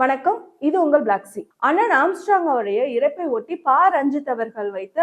வணக்கம். இது உங்கள் பிளாக்ஸி அண்ணன் ஆம்ஸ்ட்ராங் அவருடைய இறப்பை ஒட்டி பா. ரஞ்சித் அவர்கள் வைத்த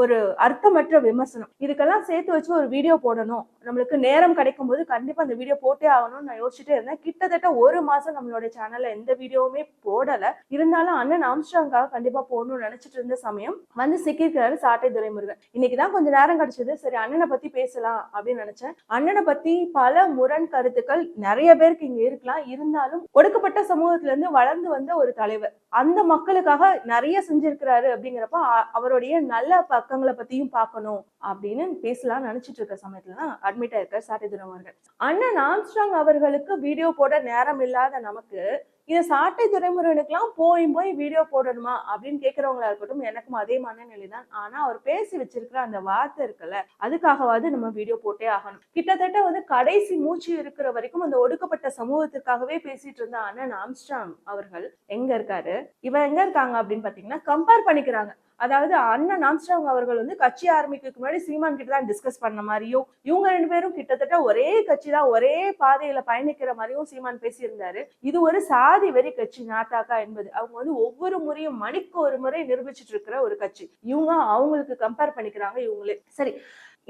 ஒரு அர்த்தமற்ற விமர்சனம். இதுக்கெல்லாம் சேர்த்து வச்சு ஒரு வீடியோ போடணும். நம்மளுக்கு நேரம் கிடைக்கும் போது கண்டிப்பா அந்த வீடியோ போட்டே ஆகணும்னு நான் யோசிச்சுட்டே இருந்தேன். கிட்டத்தட்ட ஒரு மாசம் நம்மளோட சேனல்ல எந்த வீடியோவுமே போடல. இருந்தாலும் அண்ணன் ஆம்ஸ்ட்ராங்காக கண்டிப்பா போடணும்னு நினைச்சிட்டு இருந்த சமயம் வந்து சிக்கிருக்கிறாரு சாட்டை துரைமுருகன். இன்னைக்கு தான் கொஞ்சம் நேரம் கிடைச்சது சரி அண்ணனை பத்தி பேசலாம் அப்படின்னு நினைச்சேன். அண்ணனை பத்தி பல முரண் கருத்துக்கள் நிறைய பேருக்கு இங்க இருக்கலாம். இருந்தாலும் ஒடுக்கப்பட்ட சமூகத்துல இருந்து வளர்ந்து வந்த ஒரு தலைவர். அந்த மக்களுக்காக நிறைய செஞ்சிருக்கிறாரு அப்படிங்கிறப்ப அ- அவருடைய நல்ல பக்கங்களை பத்தியும் பார்க்கணும் அப்படின்னு பேசலாம்னு நினைச்சிட்டு இருக்க சமயத்துல தான் அட்மிட் ஆயிருக்கார் சாட்டை அவர்கள். அண்ணன் ஆம்ஸ்ட்ராங் அவர்களுக்கு வீடியோ போட நேரம் இல்லாத நமக்கு இது சாட்டை துறைமுருகனுக்குலாம் போய் போய் வீடியோ போடணுமா? அப்படின்னு கேட்கறவங்களா இருக்கட்டும் எனக்கும் அதே மனநிலை தான் ஆனா அவர் பேசி வச்சிருக்கிற அந்த வார்த்தை இருக்குல்ல அதுக்காகவாவது நம்ம வீடியோ போட்டே ஆகணும். கிட்டத்தட்ட வந்து கடைசி மூச்சு இருக்கிற வரைக்கும் அந்த ஒடுக்கப்பட்ட சமூகத்திற்காகவே பேசிட்டு இருந்த அண்ணன் ஆம்ஸ்டாங் அவர்கள் எங்க இருக்காரு? இவன் எங்க இருக்காங்க அப்படின்னு பாத்தீங்கன்னா கம்பேர் பண்ணிக்கிறாங்க. அதாவது அண்ணன் ஆம்ஸ்ட்ராங் அவர்கள் வந்து கட்சி ஆரம்பிக்கிறதுக்கு முன்னாடி சீமான் கிட்ட தான் டிஸ்கஸ் பண்ண மாதிரியும் இவங்க ரெண்டு பேரும் கிட்டத்தட்ட ஒரே கட்சி தான் ஒரே பாதையில பயணிக்கிற மாதிரியும் சீமான் பேசியிருந்தாரு. இது ஒரு சாதி வெறி கட்சி நாட்டாக்கா என்பது. அவங்க வந்து ஒவ்வொரு முறையும் மணிக்கு ஒரு முறை நிரூபிச்சிட்டு இருக்கிற ஒரு கட்சி. இவங்க அவங்களுக்கு கம்பேர் பண்ணிக்கிறாங்க இவங்களே. சரி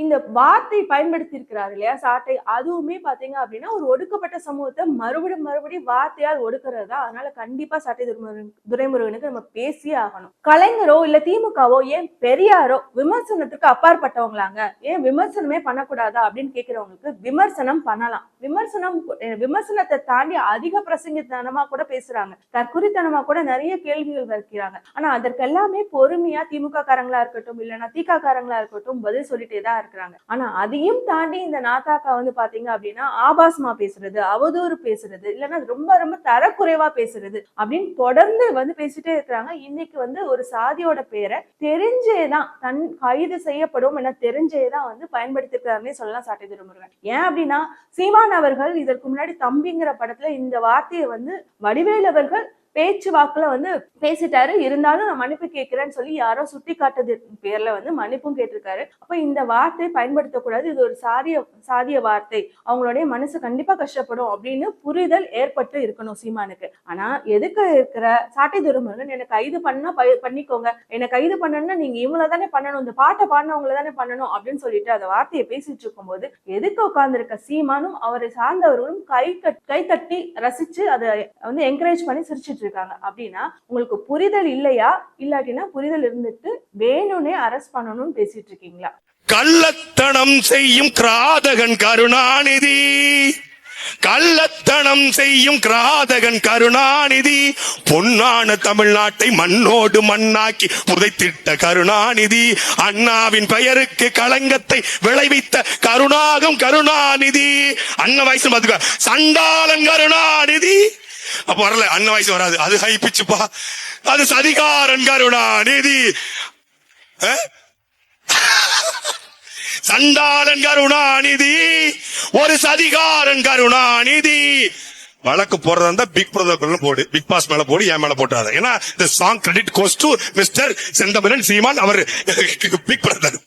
இந்த வார்த்தை பயன்படுத்தி இருக்கிறாரு இல்லையா சாட்டை? அதுவுமே பாத்தீங்க அப்படின்னா ஒரு ஒடுக்கப்பட்ட சமூகத்தை மறுபடியும் மறுபடியும் வார்த்தையால் ஒடுக்கிறது தான். அதனால கண்டிப்பா சாட்டை துரைமுருகன் துரைமுருகனுக்கு நம்ம பேசியே ஆகணும். கலைஞரோ இல்ல திமுகவோ ஏன் பெரியாரோ விமர்சனத்துக்கு அப்பாற்பட்டவங்களாங்க? ஏன் விமர்சனமே பண்ணக்கூடாதா அப்படின்னு கேட்கிறவங்களுக்கு விமர்சனம் பண்ணலாம். விமர்சனம் விமர்சனத்தை தாண்டி அதிக பிரசங்கத்தனமா கூட பேசுறாங்க. தற்குறித்தனமா கூட நிறைய கேள்விகள் வைக்கிறாங்க. ஆனா அதற்கெல்லாமே பொறுமையா திமுக காரங்களா இருக்கட்டும் இல்லைன்னா திகா காரங்களா இருக்கட்டும் பதில் சொல்லிட்டே தான் இருக்கிறாங்க. ஆனா அதையும் தாண்டி இந்த நாத்தாக்கா வந்து பாத்தீங்க அப்படின்னா ஆபாசமா பேசுறது அவதூறு பேசுறது இல்லைன்னா ரொம்ப ரொம்ப தரக்குறைவா பேசுறது அப்படின்னு தொடர்ந்து வந்து பேசிட்டே இருக்கிறாங்க. இன்னைக்கு வந்து ஒரு சாதியோட பேரை தெரிஞ்சேதான் தன் கைது செய்யப்படும் என தெரிஞ்சேதான் வந்து பயன்படுத்திருக்கிறாருன்னே சொல்லலாம் சாட்டை திருமுருகன். ஏன் அப்படின்னா சீமான் அவர்கள் இதற்கு முன்னாடி தம்பிங்கிற படத்துல இந்த வார்த்தையை வந்து வடிவேல் அவர்கள் பேச்சு வாக்குல வந்து பேசிட்டாரு. இருந்தாலும் நான் மன்னிப்பு கேட்கிறேன்னு சொல்லி யாரோ சுட்டி காட்டது பேர்ல வந்து மன்னிப்பும் கேட்டிருக்காரு. அப்ப இந்த வார்த்தை பயன்படுத்தக்கூடாது. இது ஒரு சாதிய சாதிய வார்த்தை. அவங்களுடைய மனசு கண்டிப்பா கஷ்டப்படும் அப்படின்னு புரிதல் ஏற்பட்டு இருக்கணும் சீமானுக்கு. ஆனா எதுக்கு இருக்கிற சாட்டை துருமுருகன் என்னை கைது பண்ணா ப- பண்ணிக்கோங்க. என்னை கைது பண்ணணும்னா நீங்க இவங்கள தானே பண்ணணும். இந்த பாட்டை பாடினவங்கள தானே பண்ணணும் அப்படின்னு சொல்லிட்டு அந்த வார்த்தையை பேசிட்டு இருக்கும்போது எதுக்கு உட்கார்ந்துருக்க சீமானும் அவரை சார்ந்தவர்களும் கை கட் கை தட்டி ரசிச்சு அதை வந்து என்கரேஜ் பண்ணி சிரிச்சிட்டு இருக்காங்க அப்படின்னா உங்களுக்கு புரிதல் இல்லையா? இல்லாட்டினா புரிதல் இருந்துட்டு வேணும்னே அரெஸ்ட் பண்ணணும்னு பேசிட்டு இருக்கீங்களா? கள்ளத்தனம் செய்யும் கிராதகன் கருணாநிதி. கள்ளத்தனம் செய்யும் கிராதகன் கருணாநிதி. பொன்னான தமிழ்நாட்டை மண்ணோடு மண்ணாக்கி புதைத்திட்ட கருணாநிதி. அண்ணாவின் பெயருக்கு களங்கத்தை விளைவித்த கருணாகம் கருணாநிதி. அண்ணன் வயசு பாத்துக்க சண்டாளன் கருணாநிதி. அப்ப வரல அண்ணன் வயசு வராது. அது ஹை பிச்சுப்பா அது சதிகாரன் கருணாநிதி அஹ்? சண்டாளன் கருணாநிதி ஒரு சதிகாரன் கருணாநிதி வழக்கு போடுறதா இருந்தா பிக் பிரதர் போடு. பிக் பாஸ் மேல போடு என் மேல போட்டாரு ஏன்னா இந்த song credit goes to mister Senthamaran Seeman our big brother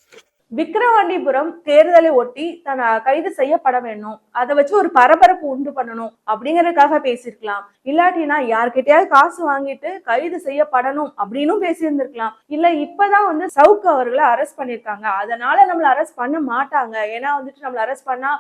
Vikravandipuram தேர்தலை ஒட்டி தன் கைது செய்யப்பட வேணும் அதை வச்சு ஒரு பரபரப்பு உண்டு பண்ணணும் அப்படிங்கறதுக்காக பேசியிருக்கலாம். இல்லாட்டினா யார்கிட்டயாவது காசு வாங்கிட்டு கைது செய்யப்படணும் அப்படின்னும் பேசியிருந்திருக்கலாம். இல்ல இப்பதான் வந்து சவுக்கு அவர்களை அரெஸ்ட் பண்ணிருக்காங்க அதனால நம்மள அரெஸ்ட் பண்ண மாட்டாங்க. ஏன்னா வந்துட்டு நம்மள அரெஸ்ட் பண்ணா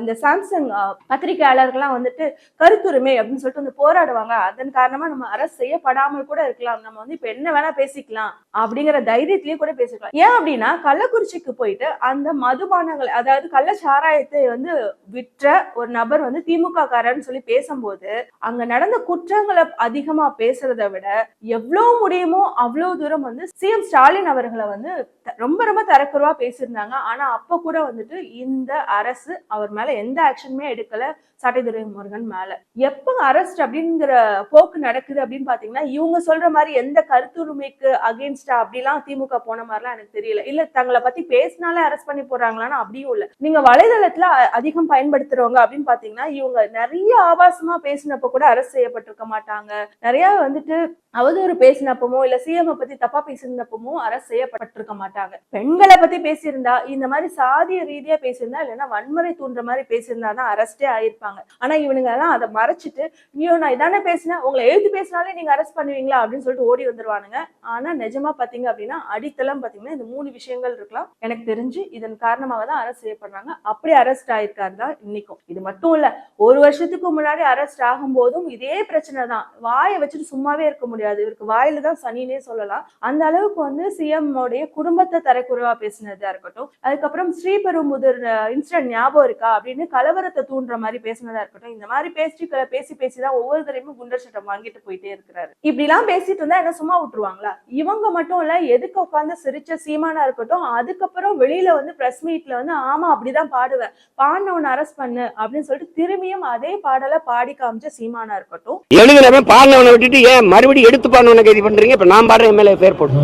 இந்த சாம்சங் பத்திரிகையாளர்கள்லாம் வந்துட்டு கருத்துரிமை அப்படின்னு சொல்லிட்டு வந்து போராடுவாங்க. அதன் காரணமா நம்ம அரெஸ்ட் செய்யப்படாமல் கூட இருக்கலாம். நம்ம வந்து இப்ப என்ன வேணா பேசிக்கலாம் அப்படிங்கிற தைரியத்திலயே கூட பேசிக்கலாம் ஏன் அப்படின்னா கள்ளக்குறிச்சிக்கு போயிட்டு அந்த மதுபானங்கள் அதாவது கள்ள சாராயத்தை வந்து விற்ற ஒரு நபர் வந்து திமுக காரன்னு சொல்லி பேசும்போது அங்க நடந்த குற்றங்களை அதிகமா பேசுறதை விட எவ்வளவு முடியுமோ அவ்வளவு தூரம் வந்து சிஎம் ஸ்டாலின் அவர்களை வந்து த- ரொம்ப ரொம்ப தரக்குறவா பேசியிருந்தாங்க. ஆனா அப்ப கூட வந்துட்டு இந்த அரசு அவர் மேல எந்த ஆக்ஷனுமே எடுக்கல. சாட்டைத்துறை முருகன் மேல. எப்ப அரெஸ்ட் அப்படிங்கிற போக்கு நடக்குது அப்படின்னு பாத்தீங்கன்னா இவங்க சொல்ற மாதிரி எந்த கருத்துரிமைக்கு அகேன்ஸ்டா அப்படிலாம் திமுக போன மாதிரிலாம் எனக்கு தெரியல. இல்ல தங்களை பத்தி பேசினாலே அரெஸ்ட் பண்ணி போடுறாங்களான்னு அப்படியும் இல்ல. நீங்க வலைதளத்துல அதிகம் பயன்படுத்துறவங்க அப்படின்னு பாத்தீங்கன்னா இவங்க நிறைய ஆபாசமா பேசினப்ப கூட அரெஸ்ட் செய்யப்பட்டிருக்க மாட்டாங்க. நிறைய வந்துட்டு அவதூறு பேசினப்பமோ இல்ல சிஎம் பத்தி தப்பா பேசியிருந்தப்பமோ அரெஸ்ட் செய்யப்பட்டிருக்க மாட்டாங்க. பெண்களை பத்தி பேசியிருந்தா இந்த மாதிரி சாதிய ரீதியா பேசியிருந்தா இல்லைன்னா வன்முறை தூண்டுற மாதிரி பேசியிருந்தா தான் அரெஸ்டே ஆயிருப்பாங்க. வந்துருவாங்க ஆனா இவனுங்க எல்லாம் அதை மறைச்சிட்டு ஐயோ நான் இதானே பேசினேன் உங்களை எழுதி பேசினாலே நீங்க அரெஸ்ட் பண்ணுவீங்களா? அப்படின்னு சொல்லிட்டு ஓடி வந்துருவானுங்க. ஆனா நிஜமா பாத்தீங்க அப்படின்னா அடித்தளம் பாத்தீங்கன்னா இந்த மூணு விஷயங்கள் இருக்கலாம். எனக்கு தெரிஞ்சு இதன் காரணமாக தான் அரெஸ்ட் செய்யப்படுறாங்க. அப்படி அரெஸ்ட் ஆயிருக்காரு தான் இன்னைக்கும். இது மட்டும் இல்ல ஒரு வருஷத்துக்கு முன்னாடி அரெஸ்ட் ஆகும் போதும் இதே பிரச்சனை தான். வாயை வச்சுட்டு சும்மாவே இருக்க முடியாது. இவருக்கு வாயில தான் சனினே சொல்லலாம். அந்த அளவுக்கு வந்து சிஎம் உடைய குடும்பத்தை தரக்குறைவா பேசினதா இருக்கட்டும். அதுக்கப்புறம் ஸ்ரீபெரும்புதூர் இன்சிடென்ட் ஞாபகம் இருக்கா அப்படின்னு கலவரத்தை தூண்டுற மாதிரி பேசினதா இருக்கட்டும் இந்த மாதிரி பேசி பேசி பேசி தான் ஒவ்வொரு தடவையும் குண்டர் சட்டம் வாங்கிட்டு போயிட்டே இருக்கிறாரு. இப்படி எல்லாம் பேசிட்டு இருந்தா என்ன சும்மா விட்டுருவாங்களா? இவங்க மட்டும் இல்ல எதுக்கு உட்காந்து சிரிச்ச சீமானா இருக்கட்டும் அதுக்கப்புறம் வெளியில வந்து பிரஸ் மீட்ல வந்து ஆமா அப்படிதான் பாடுவேன் பாடினவனை அரெஸ்ட் பண்ணு அப்படின்னு சொல்லிட்டு திரும்பியும் அதே பாடலை பாடி காமிச்ச சீமானா இருக்கட்டும். எழுதினவன் பாடினவனை விட்டுட்டு ஏன் மறுபடியும் எடுத்து பாடினவனை கைது பண்றீங்க? இப்ப நான் பாடுற எம்எல்ஏ பேர் போடு.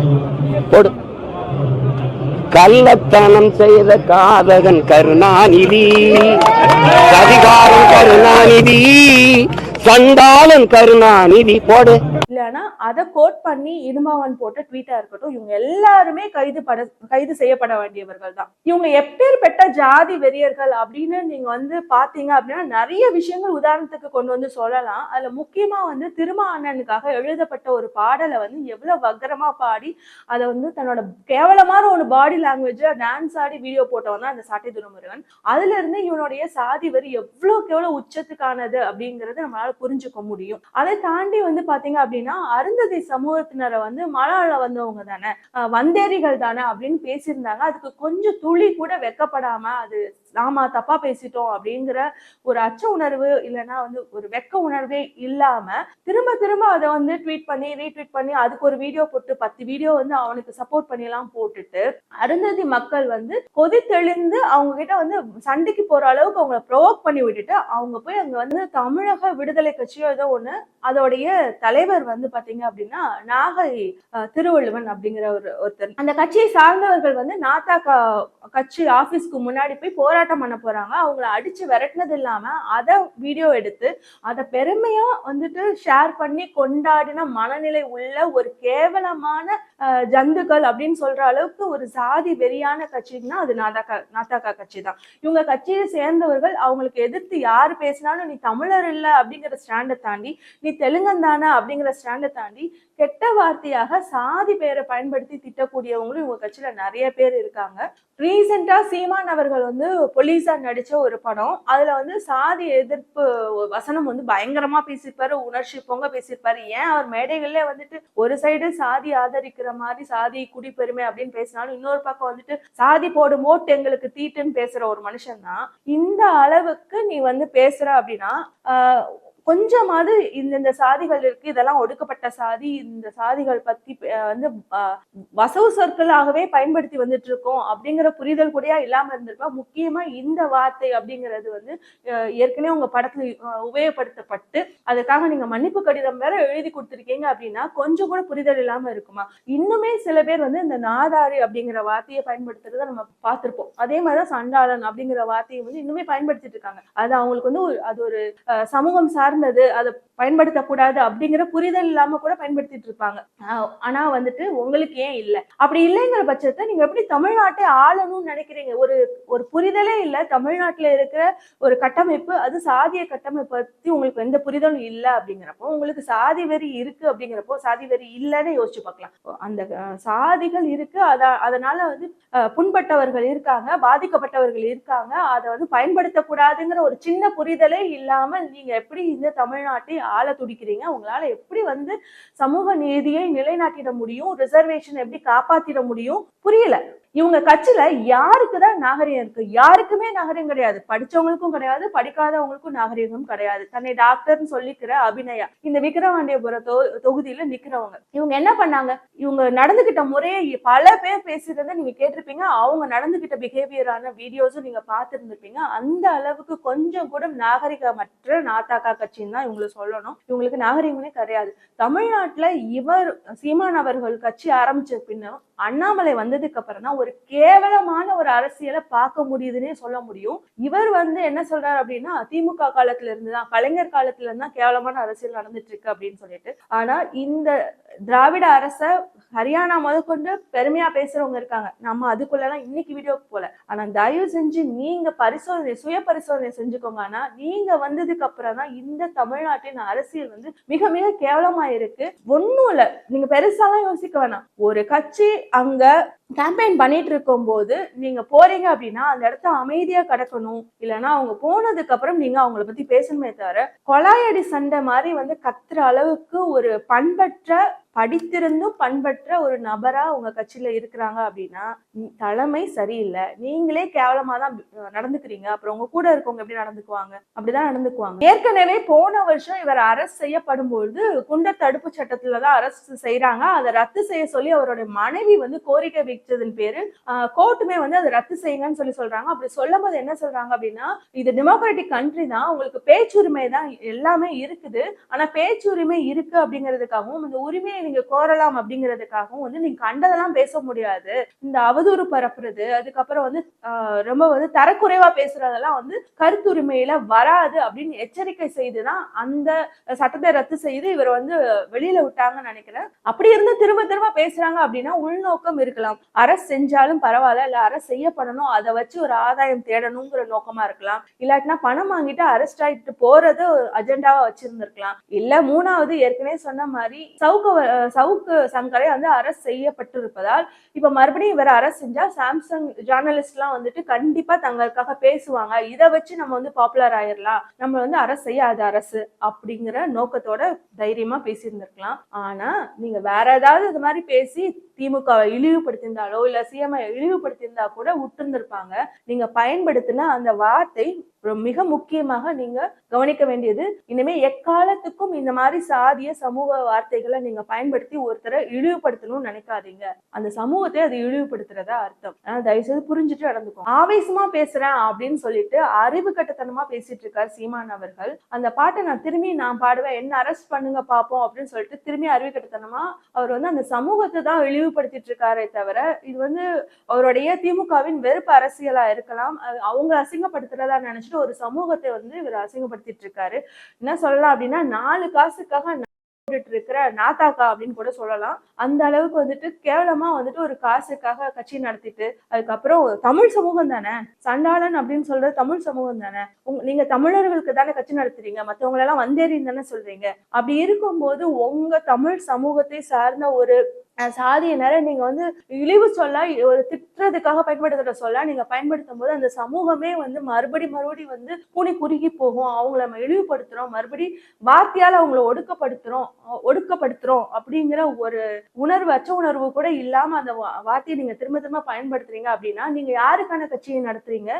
போடு. கள்ளத்தனம் செய்த காதகன் கருணாநிதி அதிகாரம் கருணாநிதி கண்டாலும் கருணாநிதி போடு. இல்லைன்னா அதை கோட் பண்ணி இடுமாவன் போட்ட ட்வீட்டா இருக்கட்டும் இவங்க எல்லாருமே கைது பட கைது செய்யப்பட வேண்டியவர்கள் தான். இவங்க எப்பேற்பட்ட ஜாதி வெறியர்கள் அப்படின்னு நீங்க வந்து பாத்தீங்க அப்படின்னா நிறைய விஷயங்கள் உதாரணத்துக்கு கொண்டு வந்து சொல்லலாம். அதுல முக்கியமா வந்து திருமா அண்ணனுக்காக எழுதப்பட்ட ஒரு பாடலை வந்து எவ்வளவு வக்கரமா பாடி அதை வந்து தன்னோட கேவலமான ஒரு பாடி லாங்குவேஜ டான்ஸ் ஆடி வீடியோ போட்டவன் தான் அந்த சாட்டை துருமுருகன் அதுல இருந்து இவனுடைய சாதி வரி எவ்வளவுக்கு எவ்வளவு உச்சத்துக்கானது அப்படிங்கறது நம்மளால புரிஞ்சுக்க முடியும். அதை தாண்டி வந்து பாத்தீங்க அப்படின்னா அருந்ததி சமூகத்தினரை வந்து மலால வந்தவங்க தானே. வந்தேரிகள் தானே அப்படின்னு பேசியிருந்தாங்க. அதுக்கு கொஞ்சம் துளி கூட வெக்கப்படாம அது நாம தப்பா பேசிட்டோம் அப்படிங்கிற ஒரு அச்ச உணர்வு இல்லைன்னா வந்து ஒரு வெக்க உணர்வே இல்லாம திரும்ப திரும்ப அதை வந்து ட்வீட் பண்ணி ரீட்வீட் பண்ணி அதுக்கு ஒரு வீடியோ போட்டு பத்து வீடியோ வந்து அவனுக்கு சப்போர்ட் பண்ணி எல்லாம் போட்டுட்டு அருந்ததி மக்கள் வந்து கொதித்தெழுந்து அவங்க கிட்ட வந்து சண்டைக்கு போற அளவுக்கு அவங்கள ப்ரொவோக் பண்ணி விட்டுட்டு அவங்க போய் அங்க வந்து தமிழக விடுதலை கட்சியோ ஏதோ ஒண்ணு அதோடைய தலைவர் வந்து பாத்தீங்க அப்படின்னா நாகை அஹ், திருவள்ளுவன் அப்படிங்கிற ஒரு ஒருத்தர். அந்த கட்சியை சார்ந்தவர்கள் வந்து நாத்தாக்கா கட்சி ஆபீஸ்க்கு முன்னாடி போய் போராட்டம் பண்ண போறாங்க. அவங்கள அடிச்சு விரட்டினது இல்லாம அதை வீடியோ எடுத்து அதை பெருமையா வந்துட்டு ஷேர் பண்ணி கொண்டாடின மனநிலை உள்ள ஒரு கேவலமான ஜந்துக்கள் அப்படின்னு சொல்ற அளவுக்கு ஒரு சாதி வெறியான கட்சின்னா அது நாதாக்கா நாத்தாக்கா கட்சி தான். இவங்க கட்சியை சேர்ந்தவர்கள் அவங்களுக்கு எதிர்த்து யார் பேசினாலும் நீ தமிழர் இல்ல அப்படிங்கிற ஸ்டாண்டை தாண்டி நீ தெலுங்கன் தானே அப்படிங்கிற ஸ்டாண்டை தாண்டி கெட்ட வார்த்தையாக சாதி பெயரை பயன்படுத்தி திட்டக்கூடியவங்களும் இவங்க கட்சியில நிறைய பேர் இருக்காங்க. ரீசெண்டாக சீமான் அவர்கள் வந்து போலீஸா நடித்த ஒரு படம். அதில் வந்து சாதி எதிர்ப்பு வசனம் வந்து பயங்கரமாக பேசியிருப்பாரு உணர்ச்சி பொங்க பேசியிருப்பாரு. ஏன் அவர் மேடைகள்ல வந்துட்டு ஒரு சைடு சாதி ஆதரிக்கிற மாதிரி சாதி குடிப்பெருமை அப்படின்னு பேசினாலும் இன்னொரு பக்கம் வந்துட்டு சாதி போடும் ஓட்டு எங்களுக்கு தீட்டுன்னு பேசுகிற ஒரு மனுஷன் தான். இந்த அளவுக்கு நீ வந்து பேசுகிற அப்படின்னா கொஞ்சமாவது இந்த சாதிகள் இருக்கு இதெல்லாம் ஒடுக்கப்பட்ட சாதி இந்த சாதிகள் பத்தி வந்து வசவு சொற்களாகவே பயன்படுத்தி வந்துட்டு இருக்கோம் அப்படிங்கிற புரிதல் கூடயா இல்லாம இருந்திருக்கா முக்கியமா இந்த வார்த்தை அப்படிங்கிறது வந்து ஏற்கனவே உங்க படத்துல உபயோகப்படுத்தப்பட்டு அதுக்காக நீங்க மன்னிப்பு கடிதம் வேற எழுதி கொடுத்துருக்கீங்க அப்படின்னா கொஞ்சம் கூட புரிதல் இல்லாம இருக்குமா? இன்னுமே சில பேர் வந்து இந்த நாதாரி அப்படிங்கிற வார்த்தையை பயன்படுத்துறத நம்ம பார்த்திருப்போம். அதே மாதிரிதான் சண்டாளன் அப்படிங்கிற வார்த்தையை வந்து இன்னுமே பயன்படுத்திட்டு இருக்காங்க. அது அவங்களுக்கு வந்து ஒரு- அது ஒரு சமூகம் சார்ந்த நடந்தது அதை பயன்படுத்தக்கூடாது அப்படிங்கிற புரிதல் இல்லாம கூட பயன்படுத்திட்டு இருப்பாங்க. ஆனா வந்துட்டு உங்களுக்கு ஏன் இல்லை? அப்படி இல்லைங்கிற பட்சத்தை நீங்க எப்படி தமிழ்நாட்டை ஆளணும்னு நினைக்கிறீங்க? ஒரு ஒரு புரிதலே இல்ல. தமிழ்நாட்டுல இருக்கிற ஒரு கட்டமைப்பு அது சாதிய கட்டமைப்பு பத்தி உங்களுக்கு எந்த புரிதலும் இல்லை அப்படிங்கிறப்போ உங்களுக்கு சாதி வெறி இருக்கு அப்படிங்கிறப்போ சாதி வெறி இல்லைன்னு யோசிச்சு பார்க்கலாம். அந்த சாதிகள் இருக்கு. அத அதனால வந்து புண்பட்டவர்கள் இருக்காங்க பாதிக்கப்பட்டவர்கள் இருக்காங்க. அதை வந்து பயன்படுத்தக்கூடாதுங்கிற ஒரு சின்ன புரிதலே இல்லாம நீங்க எப்படி இந்த தமிழ்நாட்டை ஆள துடிக்கிறீங்க. உங்களால எப்படி வந்து சமூக நீதியை நிலைநாட்டிட முடியும்? ரிசர்வேஷன் எப்படி காப்பாத்திட முடியும்? புரியல. இவங்க கட்சியில யாருக்கு தான் நாகரிகம் இருக்கு? யாருக்குமே நாகரிகம் கிடையாது. படிச்சவங்களுக்கும் கிடையாது படிக்காதவங்களுக்கும் நாகரிகம் கிடையாது. தன்னை டாக்டர்னு சொல்லிக்கிற அபிநயா. இந்த விக்கிரவாண்டியபுர தொ தொகுதியில நிக்கிறவங்க. இவங்க என்ன பண்ணாங்க? இவங்க நடந்துகிட்ட முறையை பல பேர் பேசுறத நீங்க கேட்டிருப்பீங்க. அவங்க நடந்துகிட்ட பிஹேவியரான வீடியோஸும் நீங்க பார்த்திருந்திருப்பீங்க. அந்த அளவுக்கு கொஞ்சம் கூட நாகரிகமற்ற நாத்தாக்கா கட்சின்னு தான் இவங்களை சொல்லணும். இவங்களுக்கு நாகரிகமே கிடையாது. தமிழ்நாட்டுல இவர் சீமான் அவர்கள் கட்சி ஆரம்பிச்ச பின்னும் அண்ணாமலை வந்ததுக்கு அப்புறம் தான் ஒரு கேவலமான ஒரு அரசியலை பார்க்க முடியுதுன்னே சொல்ல முடியும். இவர் வந்து என்ன சொல்றாரு அப்படின்னா திமுக காலத்துல இருந்து தான் கலைஞர் காலத்துல இருந்து தான் கேவலமான அரசியல் நடந்துட்டு இருக்கு அப்படின்னு சொல்லிட்டு. ஆனா இந்த திராவிட அரச ஹரியானா முதற்கொண்டு பெருமையா பேசுறவங்க இருக்காங்க. நம்ம அதுக்குள்ளலாம் இன்னைக்கு வீடியோக்கு போல. ஆனா தயவு செஞ்சு நீங்க பரிசோதனை சுய பரிசோதனை செஞ்சுக்கோங்க. ஆனா நீங்க வந்ததுக்கு அப்புறம் தான் இந்த தமிழ்நாட்டின் அரசியல் வந்து மிக மிக கேவலமா இருக்கு. ஒண்ணும் இல்ல. நீங்க பெருசாலாம் யோசிக்க வேணாம். ஒரு கட்சி அங்க கேம்பெயின் பண்ணிட்டு இருக்கும் போது நீங்க போறீங்க அப்படின்னா அந்த இடத்த அமைதியா கடக்கணும். இல்லைன்னா அவங்க போனதுக்கு அப்புறம் நீங்க அவங்கள பத்தி பேசணுமே தவிர கொலாயடி சண்டை மாதிரி வந்து கத்துற அளவுக்கு ஒரு பண்பற்ற படித்திருந்தும் பண்பற்ற ஒரு நபரா உங்க கட்சியில இருக்கிறாங்க அப்படின்னா தலைமை சரியில்லை. நீங்களே கேவலமா தான் நடந்துக்கிறீங்க. அப்புறம் உங்க கூட இருக்கவங்க எப்படி நடந்துக்குவாங்க? அப்படிதான் நடந்துக்குவாங்க. ஏற்கனவே போன வருஷம் இவர் அரசு செய்யப்படும்போது குண்டர் தடுப்பு சட்டத்துல தான் அரசு செய்யறாங்க அதை ரத்து செய்ய சொல்லி அவருடைய மனைவி வந்து கோரிக்கை வைத்ததன் பேரு கோர்ட்டுமே வந்து அதை ரத்து செய்யுங்கன்னு சொல்லி சொல்றாங்க. அப்படி சொல்லும் போது என்ன சொல்றாங்க அப்படின்னா இது டெமோக்ராட்டிக் கண்ட்ரி தான். உங்களுக்கு பேச்சுரிமை தான் எல்லாமே இருக்குது. ஆனா பேச்சுரிமை இருக்கு அப்படிங்கிறதுக்காகவும் இந்த உரிமையை நீங்க கோரலாம் அப்படிங்கிறதுக்காகவும் வந்து நீங்க கண்டதெல்லாம் பேச முடியாது. இந்த அவதூறு பரப்புறது அதுக்கப்புறம் வந்து ரொம்ப வந்து தரக்குறைவா பேசுறதெல்லாம் வந்து கருத்துரிமையில வராது அப்படின்னு எச்சரிக்கை செய்துதான் அந்த சட்டத்தை ரத்து செய்து இவர் வந்து வெளியில விட்டாங்கன்னு நினைக்கிறேன். அப்படி இருந்து திரும்ப திரும்ப பேசுறாங்க அப்படின்னா உள்நோக்கம் இருக்கலாம். அரசு செஞ்சாலும் பரவாயில்ல இல்ல அரசு செய்யப்படணும் அதை வச்சு ஒரு ஆதாயம் தேடணுங்கிற நோக்கமா இருக்கலாம். இல்லாட்டினா பணம் வாங்கிட்டு அரெஸ்ட் ஆயிட்டு போறது ஒரு அஜெண்டாவா வச்சிருந்திருக்கலாம். இல்ல மூணாவது ஏற்கனவே சொன்ன மாதிரி சவுக்கு சவுக்கு சங்கரை வந்து அரசு செய்யப்பட்டிருப்பதால் இப்ப மறுபடியும் இவர் அரசு செஞ்சா சாம்சங் ஜேர்னலிஸ்ட் எல்லாம் வந்துட்டு கண்டிப்பா தங்களுக்காக பேசுவாங்க. இதை வச்சு நம்ம வந்து பாப்புலர் ஆயிரலாம். நம்ம வந்து அரசு செய்யாது அரசு அப்படிங்கிற நோக்கத்தோட தைரியமா பேசியிருந்திருக்கலாம். ஆனா நீங்க வேற ஏதாவது இது மாதிரி பேசி திமுகவை இழிவுபடுத்தியிருந்தாலோ இல்ல சிஎம்ஐ இழிவுபடுத்தியிருந்தா கூட விட்டுருந்திருப்பாங்க. நீங்க பயன்படுத்தின அந்த வார்த்தை மிக முக்கியமாக நீங்க கவனிக்க வேண்டியது இனிமே எக்காலத்துக்கும் இந்த மாதிரி சாதிய சமூக வார்த்தைகளை நீங்க பயன்படுத்தி ஒருத்தரை இழிவுபடுத்தணும்னு நினைக்காதீங்க. அந்த சமூகத்தை அது இழிவுபடுத்துறதா அர்த்தம். ஆனா தயவு செய்து புரிஞ்சுட்டு நடந்துக்கும் ஆவேசமா பேசுறேன் அப்படின்னு சொல்லிட்டு அறிவு கட்டத்தனமா பேசிட்டு இருக்கார் சீமான் அவர்கள். அந்த பாட்டை நான் திரும்பி நான் பாடுவேன் என்ன அரெஸ்ட் பண்ணுங்க பாப்போம் அப்படின்னு சொல்லிட்டு திரும்பி அறிவு கட்டத்தனமா அவர் வந்து அந்த சமூகத்தை தான் இழிவுபடுத்திட்டு இருக்காரே தவிர இது வந்து அவருடைய திமுகவின் வெறுப்பு அரசியலா இருக்கலாம். அவங்க அசிங்கப்படுத்துறதா நினைச்சு நினைச்சிட்டு ஒரு சமூகத்தை வந்து இவர் அசிங்கப்படுத்திட்டு இருக்காரு என்ன சொல்லலாம் அப்படின்னா நாலு காசுக்காக போட்டுட்டு இருக்கிற நாத்தாக்கா அப்படின்னு கூட சொல்லலாம். அந்த அளவுக்கு வந்துட்டு கேவலமா வந்துட்டு ஒரு காசுக்காக கட்சி நடத்திட்டு அதுக்கப்புறம் தமிழ் சமூகம் தானே? சண்டாளன் அப்படின்னு சொல்றது தமிழ் சமூகம் தானே? உங்க- நீங்க தமிழர்களுக்கு தானே கட்சி நடத்துறீங்க மத்தவங்களெல்லாம் வந்தேறின்னு தானே சொல்றீங்க. அப்படி இருக்கும்போது உங்க தமிழ் சமூகத்தை சார்ந்த ஒரு சாதியினரை நீங்க வந்து இழிவு சொல்ல ஒரு திட்டுறதுக்காக பயன்படுத்துற சொல்ல நீங்க பயன்படுத்தும் போது அந்த சமூகமே வந்து மறுபடி மறுபடி வந்து கூனி குறுகி போகும். அவங்கள நம்ம இழிவுபடுத்துறோம். மறுபடி வார்த்தையால அவங்கள ஒடுக்கப்படுத்துறோம். ஒடுக்கப்படுத்துறோம் அப்படிங்கிற ஒரு உணர்வு அச்ச உணர்வு கூட இல்லாம அந்த வா- வார்த்தையை நீங்க திரும்ப திரும்ப பயன்படுத்துறீங்க அப்படின்னா நீங்க யாருக்கான கட்சியை நடத்துறீங்க?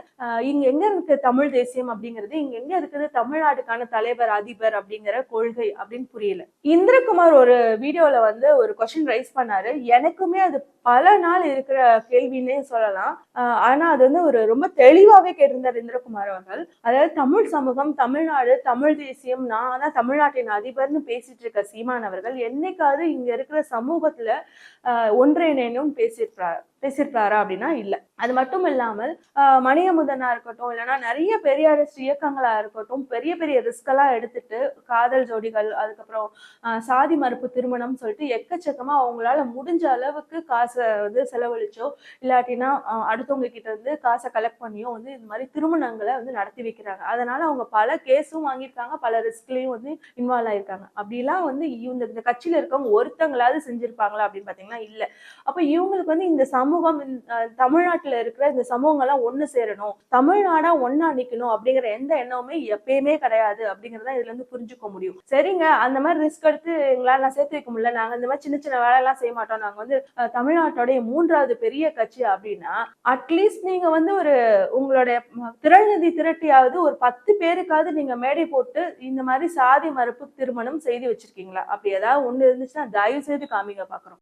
இங்க எங்க இருக்கு தமிழ் தேசியம் அப்படிங்கிறது? இங்க எங்க இருக்குது தமிழ்நாட்டுக்கான தலைவர் அதிபர் அப்படிங்கிற கொள்கை அப்படின்னு புரியல. இந்திரகுமார் ஒரு வீடியோல வந்து ஒரு கொஸ்டின் ரைஸ் பண்ணாரு எனக்குமே அது பல நாள் இருக்கிற கேள்வின்னே சொல்லலாம். ஆஹ் ஆனா அது வந்து ஒரு ரொம்ப தெளிவாவே கேட்டிருந்தார் இந்திரகுமார் அவர்கள். அதாவது தமிழ் சமூகம் தமிழ்நாடு தமிழ் தேசியம் நான் தான் தமிழ்நாட்டின் அதிபர்னு பேசிட்டு இருக்க சீமான் அவர்கள் என்னைக்காவது இங்க இருக்கிற சமூகத்துல ஆஹ் ஒன்றிணைனும் பேசியிருப்பார். பேசியிருப்பாரா அப்படின்னா இல்லை. அது மட்டும் இல்லாமல் மணியமுதனா இருக்கட்டும் இல்லைன்னா நிறைய பெரியாரிஸ்ட் இயக்கங்களா இருக்கட்டும் பெரிய பெரிய ரிஸ்கெல்லாம் எடுத்துட்டு காதல் ஜோடிகள் அதுக்கப்புறம் சாதி மறுப்பு திருமணம் சொல்லிட்டு எக்கச்சக்கமா அவங்களால முடிஞ்ச அளவுக்கு காசை வந்து செலவழிச்சோ இல்லாட்டினா அடுத்தவங்க கிட்ட இருந்து காசை கலெக்ட் பண்ணியோ வந்து இந்த மாதிரி திருமணங்களை வந்து நடத்தி வைக்கிறாங்க. அதனால அவங்க பல கேஸும் வாங்கியிருக்காங்க பல ரிஸ்க்லயும் வந்து இன்வால்வ் ஆயிருக்காங்க. அப்படிலாம் வந்து இந்த இந்த கட்சியில இருக்கவங்க ஒருத்தங்களாவது செஞ்சிருப்பாங்களா அப்படின்னு பாத்தீங்கன்னா இல்ல. அப்ப இவங்களுக்கு வந்து இந்த சமூகம் தமிழ்நாட்டில் தமிழ்நாட்டுல இருக்கிற இந்த சமூகங்கள்லாம் ஒன்று சேரணும். தமிழ்நாடா ஒன்னா நிக்கணும் அப்படிங்கிற எந்த எண்ணமுமே எப்பயுமே கிடையாது அப்படிங்கறத இதுல இருந்து புரிஞ்சுக்க முடியும். சரிங்க அந்த மாதிரி ரிஸ்க் எடுத்து எங்களால் நான் சேர்த்து வைக்க முடியல. நாங்க இந்த மாதிரி சின்ன சின்ன வேலை எல்லாம் செய்ய மாட்டோம். நாங்க வந்து தமிழ்நாட்டோடைய மூன்றாவது பெரிய கட்சி அப்படின்னா அட்லீஸ்ட் நீங்க வந்து ஒரு உங்களுடைய ம- திரள்நிதி திரட்டியாவது ஒரு பத்து பேருக்காவது நீங்க மேடை போட்டு இந்த மாதிரி சாதி மறுப்பு திருமணம் செய்து வச்சிருக்கீங்களா? அப்படி ஏதாவது ஒண்ணு இருந்துச்சுன்னா தயவு செய்து காமிங்க பாக்குறோம்.